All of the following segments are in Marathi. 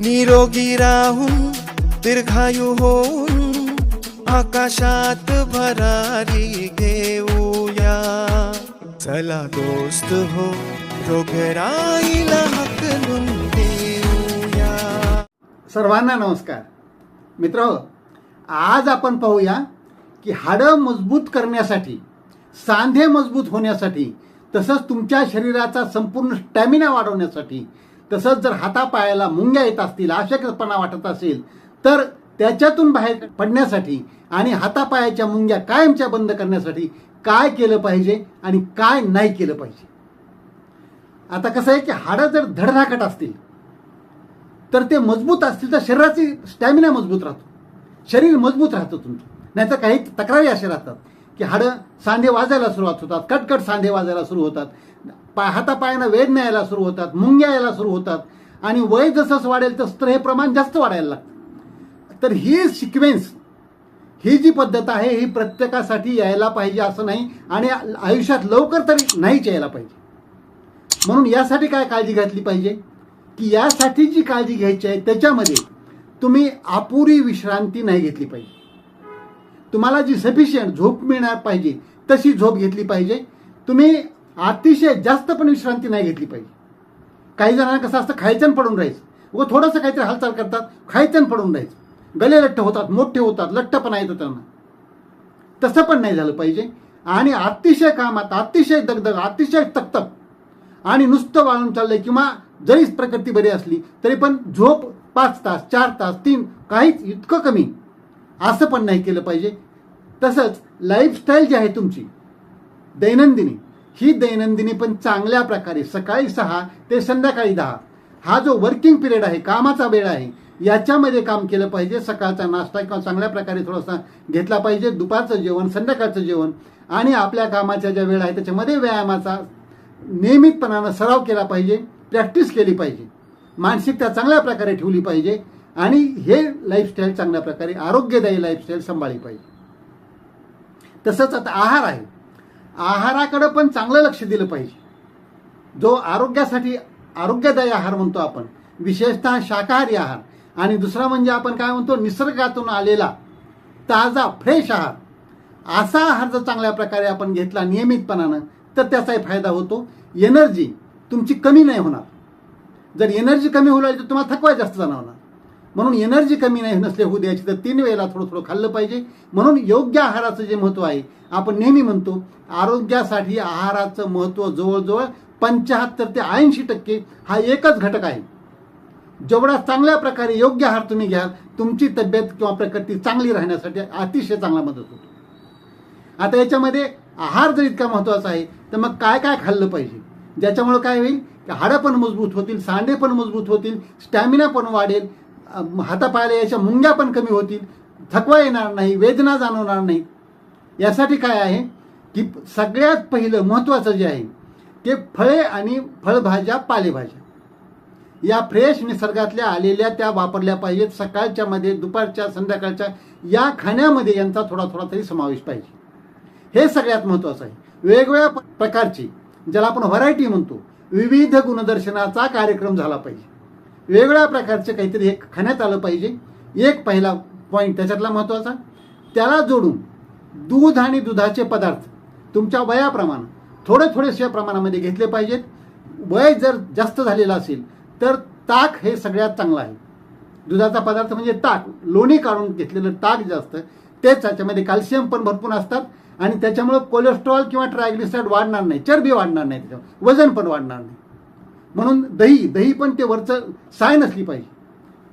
निरोगी राहून दीर्घायू होऊन आकाशात भरारी घेऊया. चला दोस्त हो रोगराईला हकलून देऊया सर्वांना नमस्कार. मित्र हो, आज आपण पाहूया की हाडं मजबूत करण्यासाठी सांधे मजबूत होण्यासाठी तसंच तुमच्या शरीराचा संपूर्ण स्टॅमिना वाढवण्यासाठी तसंच जर हातापायाला मुंग्या येत असतील अशक्तपणा वाटत असेल तर त्याच्यातून बाहेर पडण्यासाठी आणि हातापायाच्या मुंग्या कायमच्या बंद करण्यासाठी काय केलं पाहिजे आणि काय नाही केलं पाहिजे? आता कसं आहे की हाडं जर धडधाकट असतील तर ते मजबूत असतील तर शरीराची स्टॅमिना मजबूत राहतो. शरीर मजबूत राहतं तुमचं. नाहीतर काही तक्रारी असे राहतात. की हाडं सांधे वाजायला सुरुवात होतात कटकट सांधे वाजायला सुरू होतात. पा हातापायानं वेदना यायला सुरू होतात मुंग्या यायला सुरू होतात. आणि वय जसंच वाढेल तसं हे प्रमाण जास्त वाढायला लागतं. तर ही सिक्वेन्स ही जी पद्धत आहे ही प्रत्येकासाठी यायला पाहिजे असं नाही आणि आयुष्यात लवकर तरी नाहीच यायला पाहिजे. म्हणून यासाठी काय काळजी घेतली पाहिजे? की यासाठी जी काळजी घ्यायची आहे त्याच्यामध्ये तुम्ही अपुरी विश्रांती नाही घेतली पाहिजे. तुम्हाला जी सफिशियंट झोप मिळणार पाहिजे तशी झोप घेतली पाहिजे. तुम्ही अतिशय जास्त पण विश्रांती नाही घेतली पाहिजे. काही जणांना कसं असतं खायचं पडून राहायचं. व थोडंसं काहीतरी हालचाल करतात खायचं पडून राहायचं. गले लठ्ठ होतात मोठे होतात लठ्ठपणा येतो त्यांना. तसं पण नाही झालं पाहिजे. आणि अतिशय कामात अतिशय दगदग अतिशय तकतक. आणि नुसतं वाळून चाललंय किंवा जरी प्रकृती बरी असली तरी पण झोप पाच तास चार तास तीन काहीच इतकं कमी. असं पण नाही केलं पाहिजे. तसंच लाईफस्टाईल जी आहे तुमची दैनंदिनी ही दैनंदिनी पण चांगल्या प्रकारे सकाळी सहा ते संध्याकाळी दहा हा जो वर्किंग पिरियड आहे कामाचा वेळ आहे याच्यामध्ये काम केलं पाहिजे. सकाळचा नाश्ता किंवा चांगल्या प्रकारे थोडासा घेतला पाहिजे. दुपारचं जेवण संध्याकाळचं जेवण आणि आपल्या कामाच्या ज्या वेळ आहे त्याच्यामध्ये व्यायामाचा नियमितपणानं सराव केला पाहिजे प्रॅक्टिस केली पाहिजे. मानसिकता चांगल्या प्रकारे ठेवली पाहिजे. आणि हे लाईफस्टाईल चांगल्या प्रकारे आरोग्यदायी लाईफस्टाईल सांभाळली पाहिजे. तसंच आता आहार आहे. आहाराकडं पण चांगलं लक्ष दिलं पाहिजे. जो आरोग्यासाठी आरोग्यदायी आहार म्हणतो आपण विशेषतः शाकाहारी आहार. आणि दुसरा म्हणजे आपण काय म्हणतो निसर्गातून आलेला ताजा फ्रेश आहार. असा आहार जर चांगल्या प्रकारे आपण घेतला नियमितपणानं तर त्याचाही फायदा होतो. एनर्जी तुमची कमी नाही होणार. जर एनर्जी कमी होऊ लागली तर तुम्हाला थकवा जास्त जाणवणार. म्हणून एनर्जी कमी नाही नसले होऊ द्यायची तर तीन वेळेला थोडं थोडं खाल्लं पाहिजे. म्हणून योग्य आहाराचं जे महत्त्व आहे आपण नेहमी म्हणतो आरोग्यासाठी आहाराचं महत्त्व जवळजवळ पंच्याहत्तर ते ऐंशी टक्के हा एकच घटक आहे. जेवढा चांगल्या प्रकारे योग्य आहार तुम्ही घ्याल तुमची तब्येत किंवा प्रकृती चांगली राहण्यासाठी अतिशय चांगला मदत होतो. आता याच्यामध्ये आहार जर इतका महत्त्वाचा आहे तर मग काय काय खाल्लं पाहिजे? ज्याच्यामुळं काय होईल? की हाडं पण मजबूत होतील सांडे पण मजबूत होतील स्टॅमिना पण वाढेल हातापायाला याच्या मुंग्या पण कमी होतील थकवा येणार नाही वेदना जाणवणार नाही. यासाठी काय आहे की सगळ्यात पहिलं महत्त्वाचं जे आहे ते फळे आणि फळभाज्या पालेभाज्या. या फ्रेश निसर्गातल्या आलेल्या त्या वापरल्या पाहिजेत. सकाळच्या मध्ये दुपारच्या संध्याकाळच्या या खाण्यामध्ये यांचा थोडा थोडा तरी समावेश पाहिजे. हे सगळ्यात महत्त्वाचं आहे. वेगवेगळ्या प- प्रकारची ज्याला आपण व्हरायटी म्हणतो विविध गुणदर्शनाचा कार्यक्रम झाला पाहिजे. वेगवेगळ्या प्रकारचे काहीतरी हे खाण्यात आलं पाहिजे. एक पहिला पॉईंट त्याच्यातला महत्त्वाचा. त्याला जोडून दूध आणि दुधाचे पदार्थ तुमच्या वयाप्रमाणे थोडे थोडेशा प्रमाणामध्ये घेतले पाहिजेत. वय जर जास्त झालेलं असेल तर ताक हे सगळ्यात चांगलं आहे. दुधाचा पदार्थ म्हणजे ताक. लोणी काढून घेतलेलं ताक जे असतं तेच त्याच्यामध्ये कॅल्शियम पण भरपूर असतात आणि त्याच्यामुळं कोलेस्ट्रॉल किंवा ट्रायग्लिसाइड वाढणार नाही. चरबी वाढणार नाही त्याच्यावर वजन पण वाढणार नाही. म्हणून दही दही पण ते वरचं साय नसली पाहिजे.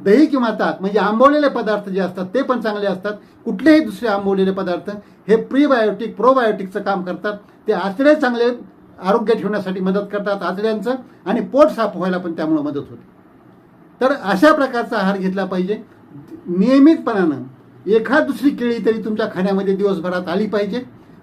दही किंवा ताक म्हणजे आंबवलेले पदार्थ जे असतात ते पण चांगले असतात. कुठलेही दुसरे आंबवलेले पदार्थ हे प्रीबायोटिक प्रोबायोटिकचं काम करतात. ते आतडे चांगले आरोग्य ठेवण्यासाठी मदत करतात आतड्यांचं आणि पोट साफ व्हायला पण त्यामुळे मदत होते. तर अशा प्रकारचा आहार घेतला पाहिजे. नियमितपणानं एखाद दुसरी केळी तरी तुमच्या खाण्यामध्ये दिवसभरात आली पाहिजे.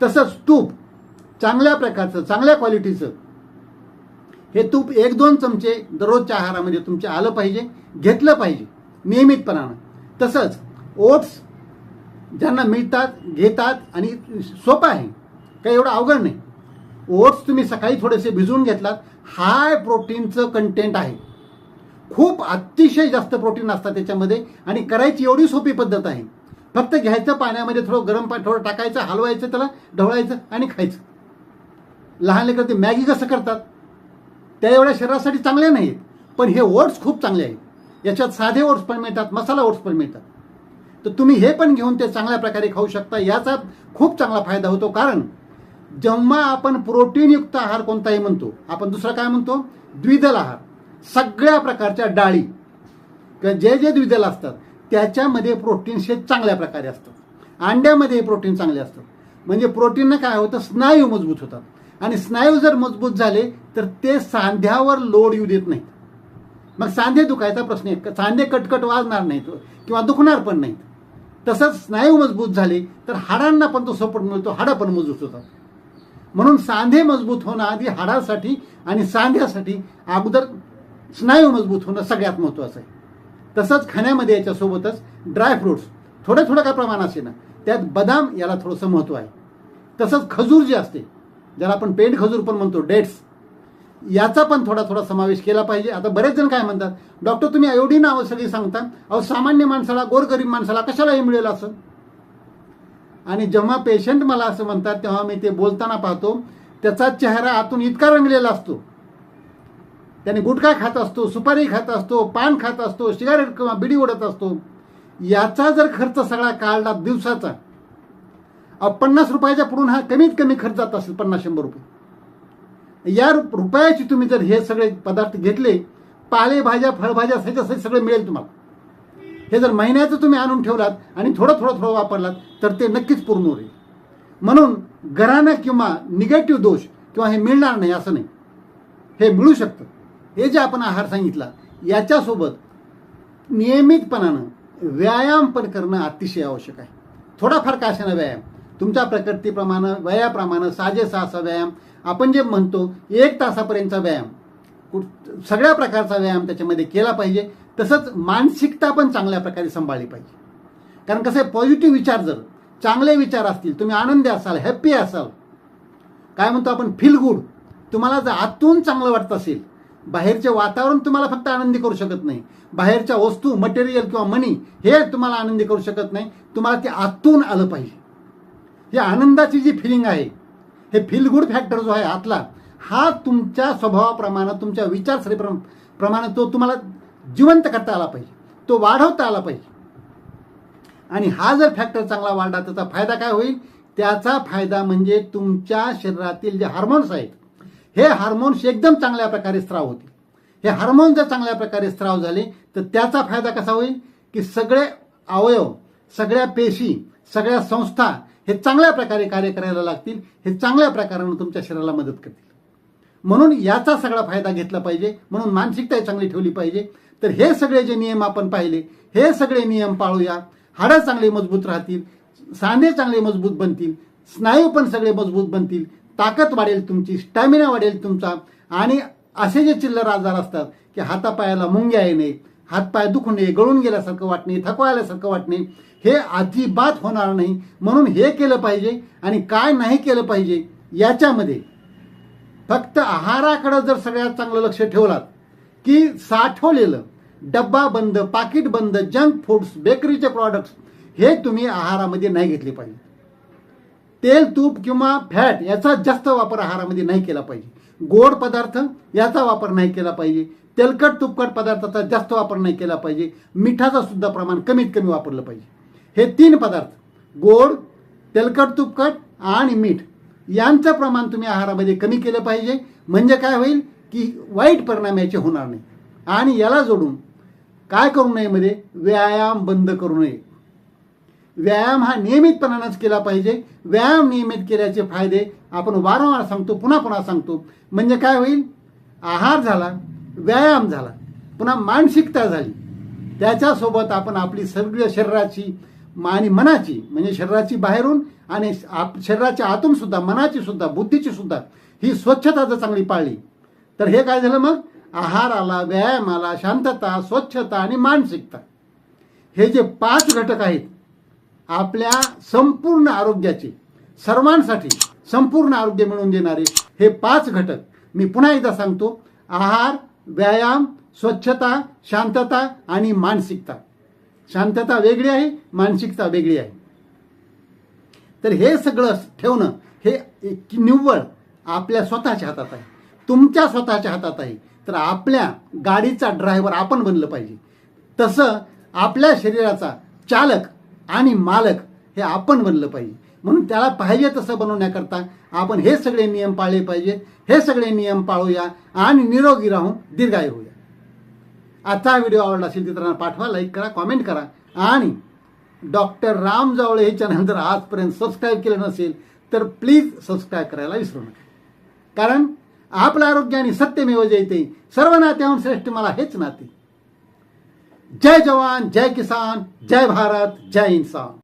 तसंच तूप चांगल्या प्रकारचं चांगल्या क्वालिटीचं हे तूप एक दोन चमचे दररोजच्या आहारामध्ये तुमच्या आलं पाहिजे घेतलं पाहिजे नियमितपणानं. तसंच ओट्स ज्यांना मिळतात घेतात आणि सोपं आहे काही एवढं अवघड नाही. ओट्स तुम्ही सकाळी थोडेसे भिजवून घेतलात हाय प्रोटीनचं कंटेंट आहे. खूप अतिशय जास्त प्रोटीन असतात त्याच्यामध्ये आणि करायची एवढी सोपी पद्धत आहे. फक्त घ्यायचं पाण्यामध्ये थोडं गरम पाणी थोडं टाकायचं हलवायचं त्याला ढवळायचं आणि खायचं. लहान लेकर ते मॅगी कसं करतात? त्या एवढ्या शरीरासाठी चांगल्या नाहीत. पण हे ओट्स खूप चांगले आहेत. याच्यात साधे ओट्स पण मिळतात मसाला ओट्स पण मिळतात. तर तुम्ही हे पण घेऊन ते चांगल्या प्रकारे खाऊ शकता. याचा खूप चांगला फायदा होतो. कारण जेव्हा आपण प्रोटीनयुक्त आहार कोणताही म्हणतो आपण दुसरा काय म्हणतो? द्विदल आहार. सगळ्या प्रकारच्या डाळी. किंवा जे जे द्विदल असतात त्याच्यामध्ये प्रोटीन हे चांगल्या प्रकारे असतात. अंड्यामध्ये प्रोटीन चांगले असतात. म्हणजे प्रोटीननं काय होतं? स्नायू मजबूत होतात. आणि स्नायू जर मजबूत झाले तर ते सांध्यावर लोड येऊ देत नाहीत. मग सांधे दुखायचा प्रश्न आहे. सांधे कटकट वाजणार नाहीत किंवा दुखणार पण नाहीत. तसंच स्नायू मजबूत झाले तर हाडांना पण तो सपोर्ट मिळतो हाडं पण मजबूत होतात. म्हणून सांधे मजबूत होणं आधी हाडासाठी आणि सांध्यासाठी अगोदर स्नायू मजबूत होणं सगळ्यात महत्त्वाचं आहे. तसंच खाण्यामध्ये याच्यासोबतच ड्रायफ्रुट्स थोडं थोडं काय प्रमाण असे ना त्यात बदाम याला थोडंसं महत्त्व आहे. तसंच खजूर जे असते ज्याला आपण पेंट खजूर पण म्हणतो डेट्स. याचा पण थोडा थोडा समावेश केला पाहिजे. आता बरेच जण काय म्हणतात डॉक्टर तुम्ही एवढी नावं सगळी सांगता? अहो सामान्य माणसाला गोरगरीब माणसाला कशाला हे मिळेल असं. आणि जेव्हा पेशंट मला असं म्हणतात तेव्हा मी ते बोलताना पाहतो त्याचा चेहरा आतून इतका रंगलेला असतो. त्याने गुटखा खात असतो सुपारी खात असतो पान खात असतो सिगारेट किंवा बिडी ओढत असतो. याचा जर खर्च सगळा काढला दिवसाचा पन्नास रुपयाच्या पुढून हा कमीत कमी खर्च जात असेल पन्नास शंभर रुपये. या रुपयाची तुम्ही जर हे सगळे पदार्थ घेतले पालेभाज्या फळभाज्या सहित सगळं मिळेल तुम्हाला. हे जर महिन्याचं तुम्ही आणून ठेवलात आणि थोडं थोडं थोडं वापरलात तर ते नक्कीच पूर्ण होईल. म्हणून घरानं किंवा निगेटिव्ह दोष किंवा हे मिळणार नाही असं नाही. हे मिळू शकतं. हे जे आपण आहार सांगितला याच्यासोबत नियमितपणानं व्यायाम पण करणं अतिशय आवश्यक आहे. थोडाफार का असेना व्यायाम? तुमच्या प्रकृतीप्रमाणे वयाप्रमाणे साजेसा असा व्यायाम. आपण जे म्हणतो एक तासापर्यंतचा व्यायाम. कुठ- सगळ्या प्रकारचा व्यायाम त्याच्यामध्ये केला पाहिजे. तसंच मानसिकता पण चांगल्या प्रकारे सांभाळली पाहिजे. कारण कसं आहे पॉझिटिव्ह विचार जर चांगले विचार असतील तुम्ही आनंदी असाल हॅप्पी असाल काय म्हणतो आपण फील गुड तुम्हाला जर आतून चांगलं वाटत असेल बाहेरचे वातावरण तुम्हाला फक्त आनंदी करू शकत नाही. बाहेरच्या वस्तू मटेरियल किंवा मनी हे तुम्हाला आनंदी करू शकत नाही. तुम्हाला ते आतून आलं पाहिजे. ही आनंदाची जी फिलिंग आहे हे फील गुड फॅक्टर जो आहे आतला हा तुमच्या स्वभावाप्रमाणे तुमच्या विचारसरीप्रमाणे तो तुम्हाला जिवंत करता आला पाहिजे. तो वाढवता आला पाहिजे. आणि हा जर फॅक्टर चांगला वाढला त्याचा फायदा काय होईल? त्याचा फायदा म्हणजे तुमच्या शरीरातील जे हार्मोन्स आहेत हे हार्मोन्स एकदम चांगल्या प्रकारे स्त्राव होतील. हे हार्मोन जर चांगल्या प्रकारे स्त्राव झाले तर त्याचा फायदा कसा होईल? की सगळे अवयव सगळ्या पेशी सगळ्या संस्था हे चांगल्या प्रकारे कार्य करायला लागतील हे चांगल्या प्रकारानं तुमच्या शरीराला मदत करतील. म्हणून याचा सगळा फायदा घेतला पाहिजे म्हणून मानसिकता चांगली ठेवली पाहिजे. तर हे सगळे जे नियम आपण पाहिले हे सगळे नियम पाळूया. हाडं चांगले मजबूत राहतील सांधे चांगले मजबूत बनतील स्नायू पण सगळे मजबूत बनतील ताकद वाढेल तुमची स्टॅमिना वाढेल तुमचा. आणि असे जे चिल्लर आजार असतात की हातापायाला मुंग्या येणे हातपाय दुखणे गळून गेल्यासारखं वाटणे थकवा आल्यासारखं वाटणे हे अजिबात होणार नाही. म्हणून हे केलं पाहिजे आणि काय नाही केलं पाहिजे याच्यामध्ये फक्त आहाराकडं जर सगळ्यात चांगलं लक्ष ठेवलात की साठवलेलं डब्बा बंद पाकिट बंद जंक फूड्स बेकरीचे प्रॉडक्ट्स हे तुम्ही आहारामध्ये नाही घेतले पाहिजे. तेल तूप किंवा फॅट याचा जास्त वापर आहारामध्ये नाही केला पाहिजे. गोड पदार्थ याचा वापर नाही केला पाहिजे. तेलकट तुपकट पदार्थाचा जास्त वापर नाही केला पाहिजे. मिठाचं सुद्धा प्रमाण कमीत कमी वापरलं पाहिजे. हे तीन पदार्थ गोड तेलकट तुपकट आणि मीठ यांचं प्रमाण तुम्ही आहारामध्ये कमी केलं पाहिजे. म्हणजे काय होईल की वाईट परिणाम याचे होणार नाही. आणि याला जोडून काय करू नये मध्ये? व्यायाम बंद करू नये. व्यायाम हा नियमितपणानंच केला पाहिजे. व्यायाम नियमित केल्याचे फायदे आपण वारंवार सांगतो पुन्हा पुन्हा सांगतो. म्हणजे काय होईल? आहार झाला व्यायाम झाला. पुन्हा मानसिकता झाली. त्याच्यासोबत आपण आपली सगळ्या शरीराची आणि मनाची म्हणजे शरीराची बाहेरून आणि आप शरीराच्या आतून सुद्धा मनाची सुद्धा बुद्धीची सुद्धा ही स्वच्छता जर चांगली पाळली तर हे काय झालं मग? आहार आला व्यायामाला शांतता स्वच्छता आणि मानसिकता. हे जे पाच घटक आहेत आपल्या संपूर्ण आरोग्याचे सर्वांसाठी संपूर्ण आरोग्य मिळवून देणारे हे पाच घटक मी पुन्हा एकदा सांगतो. आहार व्यायाम स्वच्छता शांतता आणि मानसिकता. शांतता वेगळी आहे मानसिकता वेगळी आहे. तर हे सगळं ठेवणं हे निव्वळ आपल्या स्वतःच्या हातात आहे. तुमच्या स्वतःच्या हातात आहे. तर आपल्या गाडीचा ड्रायव्हर आपण बनलं पाहिजे. तसं आपल्या शरीराचा चालक आणि मालक हे आपण बनलं पाहिजे. म्हणून त्याला पाहिजे तसं बनवण्याकरता आपण हे सगळे नियम पाळले पाहिजे हे सगळे नियम पाळूया आणि निरोगी राहून दीर्घायू होऊया. आजचा व्हिडिओ आवडला असेल तर पाठवा लाईक करा कॉमेंट करा. आणि डॉक्टर राम जावळे हे चॅनल जर आजपर्यंत सबस्क्राईब केलं नसेल तर प्लीज सबस्क्राईब करायला विसरू नका. कारण आपलं आरोग्य आणि सत्यमेव जयते सर्व नात्याहून श्रेष्ठ मला हेच नाते. जय जवान जय किसान जय भारत जय इन्सान